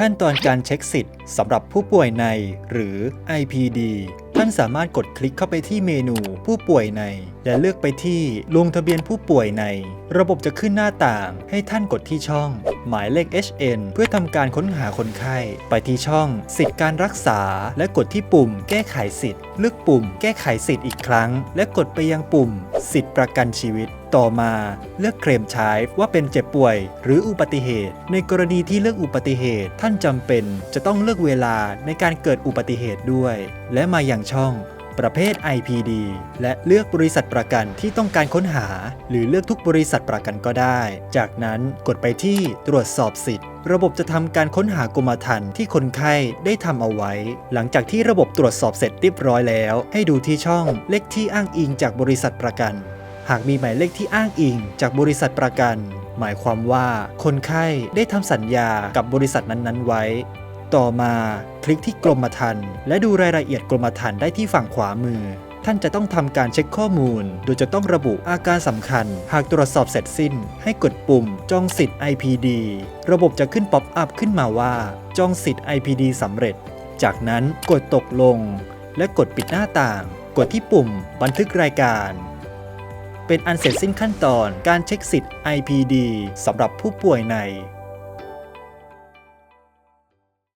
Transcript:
ขั้นตอนการเช็คสิทธิ์สำหรับผู้ป่วยใน หรือ IPD ท่านสามารถกดคลิกเข้าไปที่เมนูผู้ป่วยใน และเลือกไปที่ลงทะเบียนผู้ป่วยใน ระบบจะขึ้นหน้าต่าง ให้ท่านกดที่ช่อง หมายเลข HN เพื่อทำการค้นหาคนไข้ ไปที่ช่อง สิทธิการรักษา และกดที่ปุ่ม แก้ไขสิทธิ์เลือกปุ่ม แก้ไขสิทธิ์อีกครั้ง และกดไปยังปุ่ม สิทธิประกันชีวิต ต่อมาเลือกเคลมใช้ว่าเป็นเจ็บป่วย หรืออุบัติเหตุ ในกรณีที่เลือกอุบัติเหตุ ท่านจำเป็นจะต้องเลือกเวลาในการเกิดอุบัติเหตุด้วย และมาอย่างช่องประเภท IPD และเลือกบริษัทประกันที่ต้องการค้นหา หรือเลือกทุกบริษัทประกันก็ได้ จากนั้นกดไปที่ตรวจสอบสิทธิ์ระบบจะทำการค้นหากรมธรรม์ที่คนไข้ได้ทำเอาไว้ หลังจากที่ระบบตรวจสอบเสร็จเรียบร้อยแล้ว ให้ดูที่ช่องเลขที่อ้างอิงจากบริษัทประกัน หากมีหมายเลขที่อ้างอิง จากบริษัทประกัน หมายความว่าคนไข้ได้ทำสัญญากับบริษัทนั้นๆไว้ ต่อมาคลิกที่กรมธรรม์และดูรายละเอียดกรมธรรม์ได้ที่ฝั่งขวามือ ท่านจะต้องทำการเช็คข้อมูล โดยจะต้องระบุอาการสำคัญ หากตรวจสอบเสร็จสิ้น ให้กดปุ่มจองสิทธิ์ IPD ระบบจะขึ้นป๊อปอัพขึ้นมาว่า จองสิทธิ์ IPD สำเร็จ จากนั้นกดตกลง และกดปิดหน้าต่าง กดที่ปุ่ม บันทึกรายการ เป็นอันเสร็จสิ้นขั้นตอนการเช็คสิทธิ์ IPD สำหรับผู้ป่วยใน